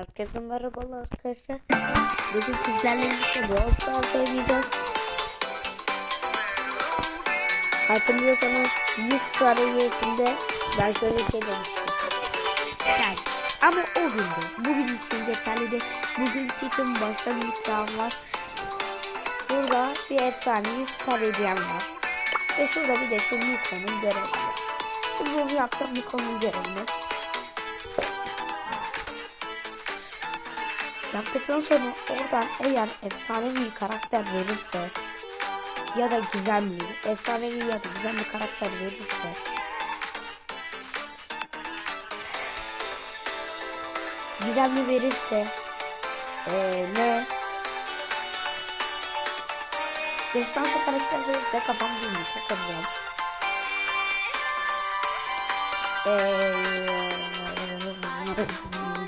Herkese merhabalar arkadaşlar. Bugün sizlerle birlikte Brawl Stars oynayacağız. Hatırlıyorsanız 100 para üyesinde ben şöyle şey demiştim. Yani, ama o gündü. Bugün için geçerli de bugünkü için başka bir iddiam var. Şurada bir efsanevi star hediyem var. Ve şurada bir de şu Miko'nun görevi var. Şimdi bunu yapacağım Miko'nun görevini. Yaptıktan sonra oradan eğer efsanevi karakter verirse ya da gizemli, efsanevi ya da gizemli karakter verirse gizemli verirse eee ne destansı karakter verirse kafam değil takacağım. Eee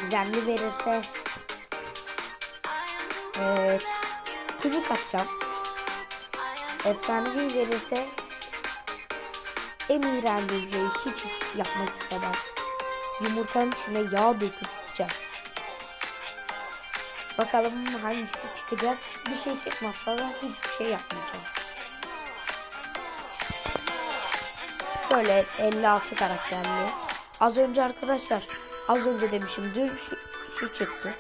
gizemli verirse ee, tweet atacağım. Efsanevi verirse en iğrendiğim şeyi hiç yapmak istemem. Yumurtanın içine yağ döküp içeceğim. Bakalım hangisi çıkacak. Bir şey çıkmazsa da hiçbir şey yapmayacağım. Şöyle 56 karakterli. Az önce arkadaşlar az önce demişim dün şu, şu çıktı.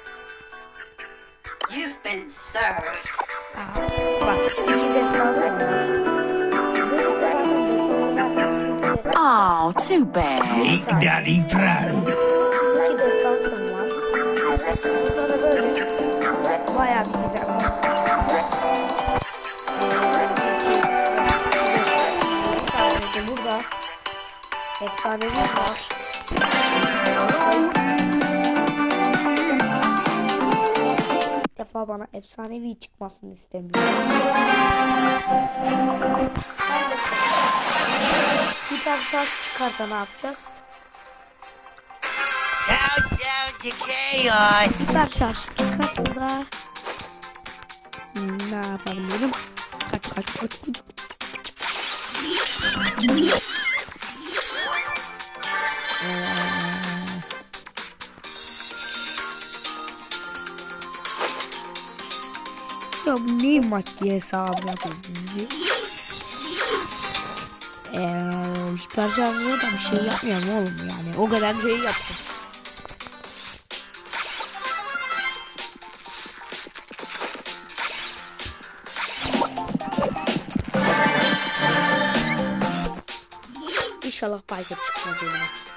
You've been served. Aha, bak iki destansı var. Verirse zaten destansı vermez. Çünkü destansı Oh, too bad. Make Daddy proud. iki destansım var. Burada da böyle bayağı bir güzel var. Sadece burada efsanevi var. Defa bana efsanevi çıkmasını istemiyorum. Hiper şarj çıkarsa ne yapacağız? Countdown to chaos. Hiper şarj çıkarsa da ne yapabilirim? Ne maddi hesabı yapıyor? Eee hiper şarjı da bir şey yapmıyorum oğlum yani. O kadar şey yaptım. İnşallah Piper çıkmaz önüme.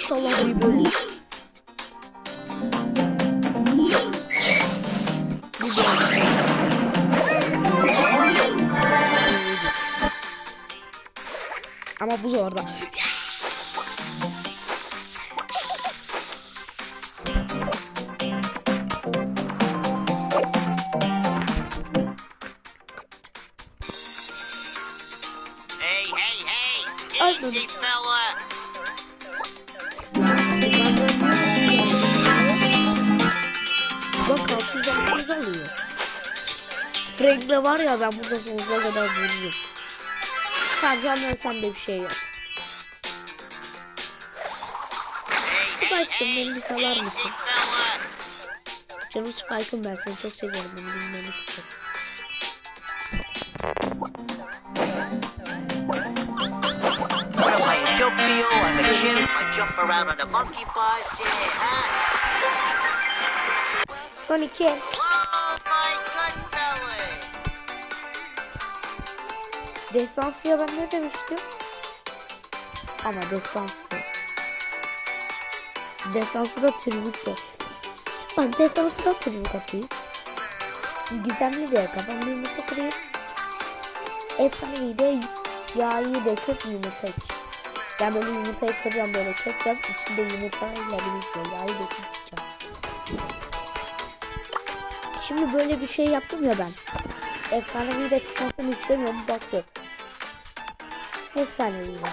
İnşallah bir bölüm. Ama bu zorda. Frank'le var ya ben burada sonsuza kadar vuruyorum. Çarcan ölsem de bir şey yok. Spike'ım beni bir salar mısın? Canım Spike'ım ben seni çok seviyorum bunu bilmeni istedim. To you? I'm a chimp. I jump around on a monkey bus. Yeah, huh? Son iki. Destansıya ben ne demiştim? Ama destansı. Destansı da tribük de. Ben destansı da tribük atayım. Gizemli diye kafamda yumurta kırayım. Efsanevi de yağı döküp yumurta iç. Yani böyle yumurtayı kıracağım böyle keseceğim. İçinde yumurtayla birlikte yağı döküp içeceğim. Şimdi böyle bir şey yaptım ya ben. Efsanevi de çıkmasını istemiyorum. Bak yok. Efsanevi var.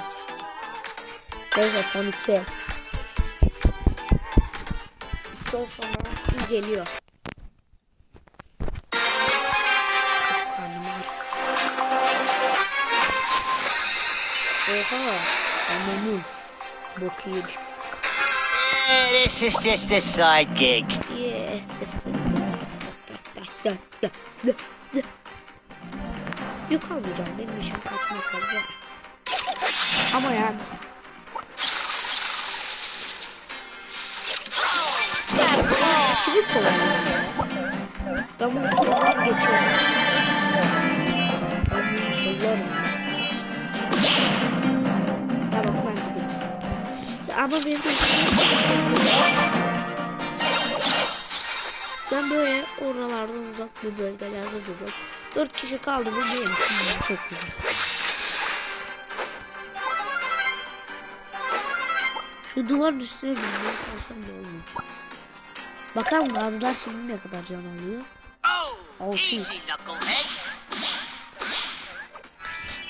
Neyse son iki. Son sonra geliyor. Of karnım ağrıyor. Oha. Amanın. Boku yedi. This is just a side gig. Yes. yes, yes. Da, da, da, da. Yok almayacağım. Benim işim kaçmak kaldı. Ama yani. Kovalıyor ya? Ben bunu soldan geçiyorum. Ben bunu sollarım. Ya bak ben gidiyorsun. Ama benim ben böyle oralardan uzak bir bölgelerde duruyorum. Dört kişi kaldı mı benim için çok güzel. Şu duvarın üstüne binmeye çalışsam ne olmuyor. Bakalım gazlar şimdi ne kadar can alıyor. Oh, Altı.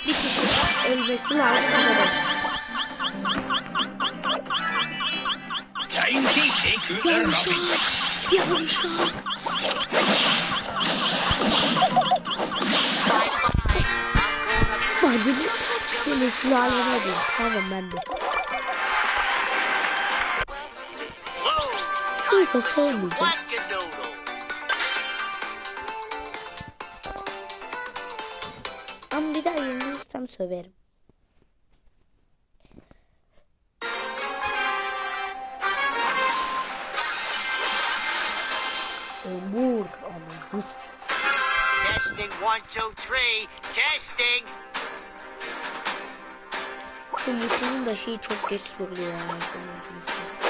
Bir kişi ölmesi lazım ama the rubbish. Yavaş Hadi senin değil. Tamam ben de. Neyse sormayacağım. Ama bir daha yenilirsem söverim. Omur ama buz. Testing one, two, three. Testing. Şu mutlunun da şeyi çok geç soruluyor ya.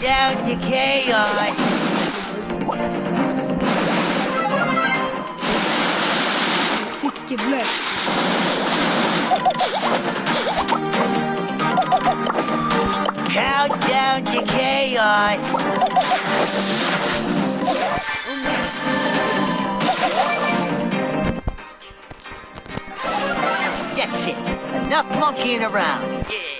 Countdown to chaos. Tiskimler. Countdown to chaos. That's it. Enough monkeying around. Yeah.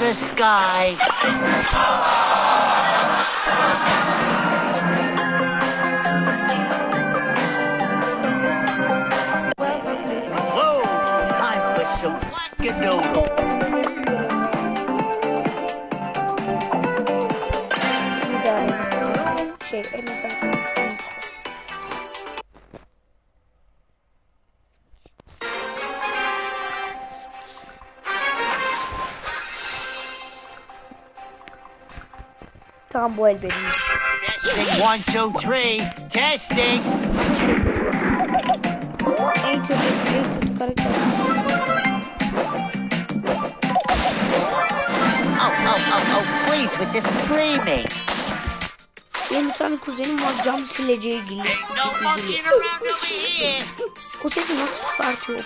the sky. Whoa! Time for some fucking noodles. Bu el benim. Testing one, two, three. Testing. En kötü, en kötü karakter. Oh, oh, oh, oh, please with the screaming. Benim bir tane kuzenim var cam sileceği gibi. Ain't no monkeying around over here. O sesi nasıl çıkartıyor?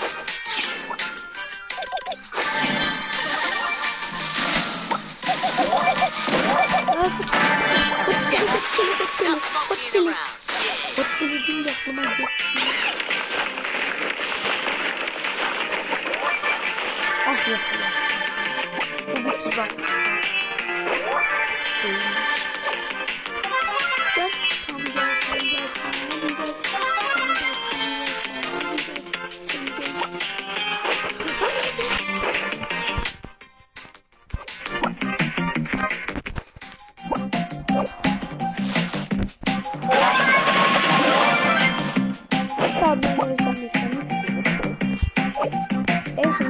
Ah yok ya. Bu bir tuzak. Değilmiş. Gel sen gel sen gel sen gel gel. Sen gel sen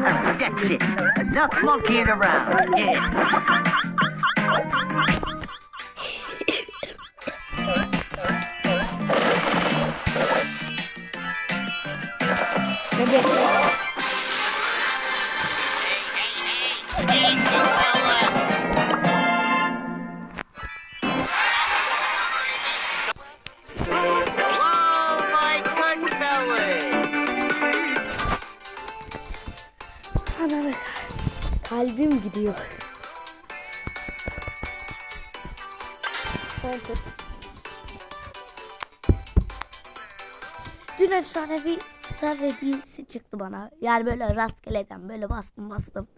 That's it. Enough monkeying around. Yeah. Kalbim gidiyor. Son. Dün efsanevi star hediyesi çıktı bana. Yani böyle rastgeleden böyle bastım bastım.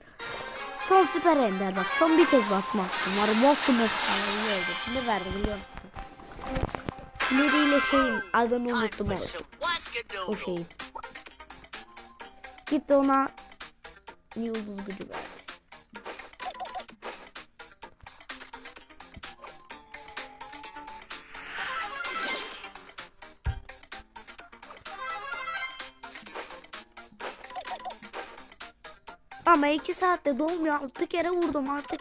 Son süper ender bak. Son bir kez basmak. Umarım bastım efsanevi oldu. Ne verdi biliyor musun? Leriyle şeyin adını unuttum o, o şeyin. Gitti ona yıldız gücü verdi. Ama iki saatte dolmuyor. Altı kere vurdum artık.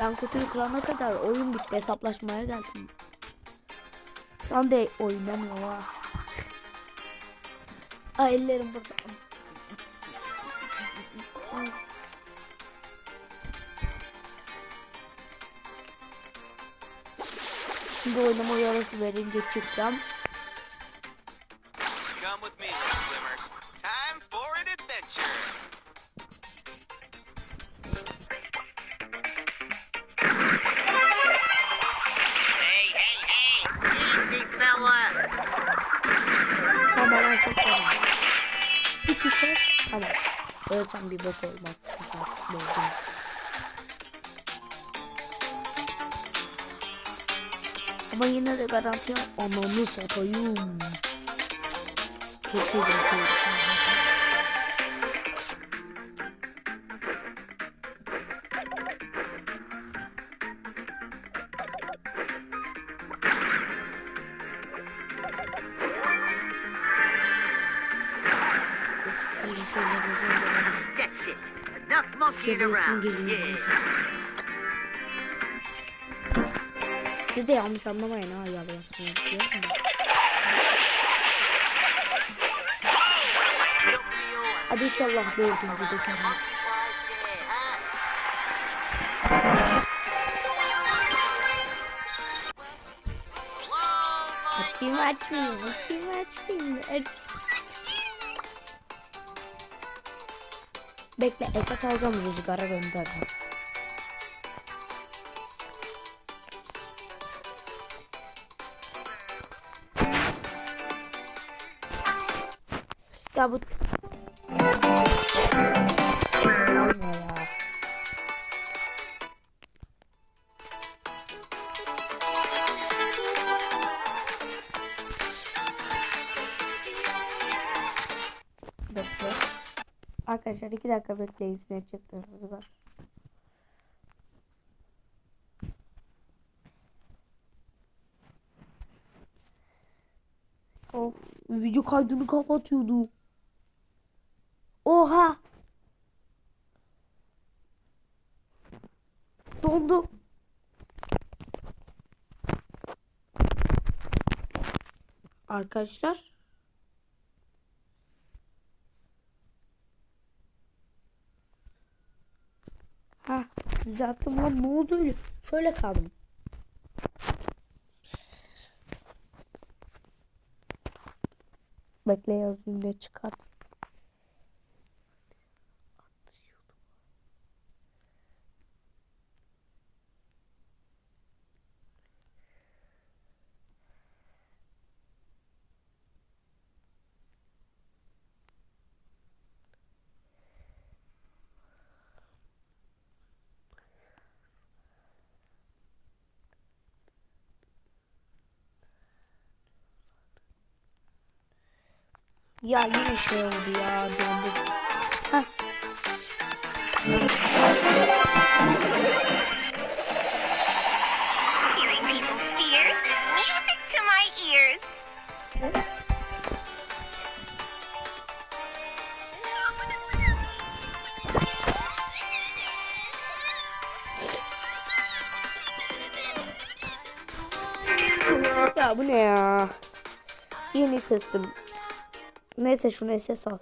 Ben kutuyu kırana kadar oyun bitti. Hesaplaşmaya geldim. Şu anda oynamıyor ha. Ay ellerim burada. Şimdi oynama yarası verince çıkacağım. Ölsem bir bok olmaz. Bozdum. Ama yine de garanti. Ananı satayım. Çok sevdim Siz de yanlış anlamayın ha biliyor musun? Hadi inşallah dördüncü dökerim. Açayım açmayayım, açayım açmayayım, aç- açmayayım. Bekle esas alacağım rüzgara göndereceğim. Ya bu. Bekle. Arkadaşlar iki dakika bekleyin size çıktığımız var. Of video kaydını kapatıyordum. Oha. Dondum. Arkadaşlar. Ha, düzelttim lan ne oldu öyle? Şöyle kaldım. Bekle yazayım ne çıkar. Ya yine şey oldu ya döndüm. Heh. Ya bu ne ya? Yeni kıstım. Neyse şunu SS al.